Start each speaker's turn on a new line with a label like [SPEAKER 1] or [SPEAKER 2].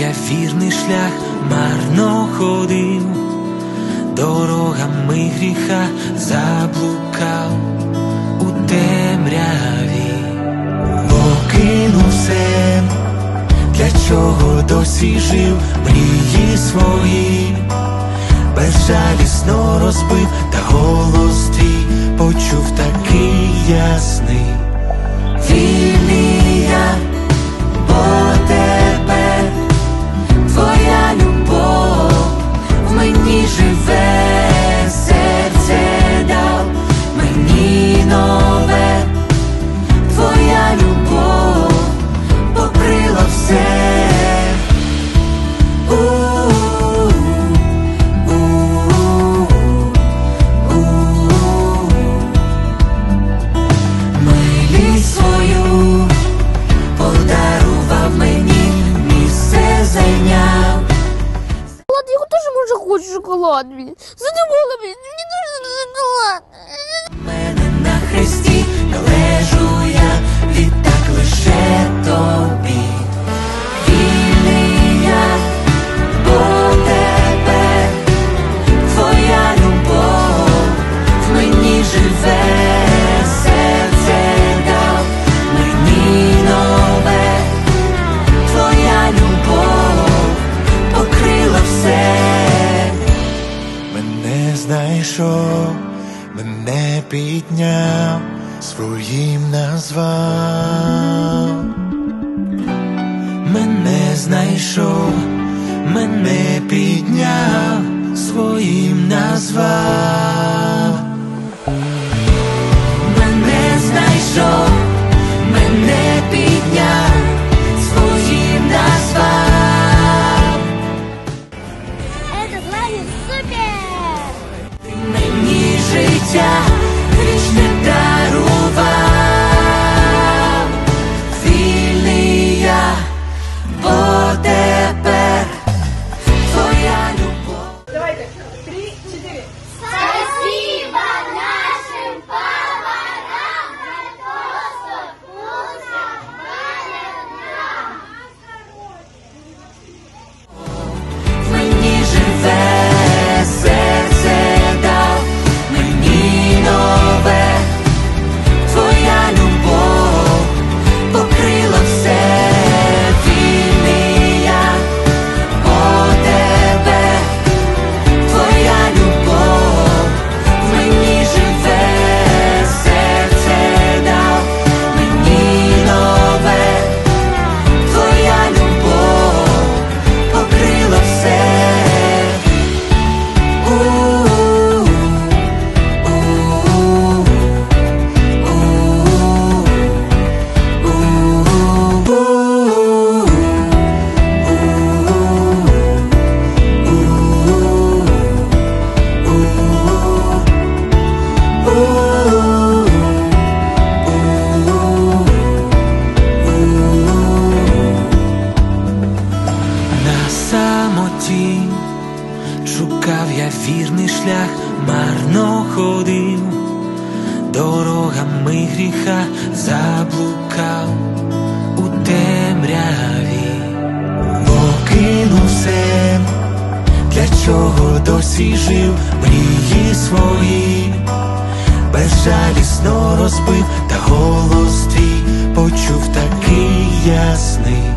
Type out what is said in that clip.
[SPEAKER 1] я вірний шлях, марно ходив, дорогами гріха заблукав у темряві, покинув все, для чого досі жив мрії свої, безжалісно розбив, та голос твій почув такий ясний.
[SPEAKER 2] вір. Tanrı. Sana bu olabilir.
[SPEAKER 1] Мене своїм назвав. Мене знайшов, мене підняв, своїм назвав. Самоті. Шукав я вірний шлях, марно ходив, дорогами гріха заблукав у темряві, покинув все, для чого досі жив мрії свої, безжалісно розбив, та голос твій почув такий ясний.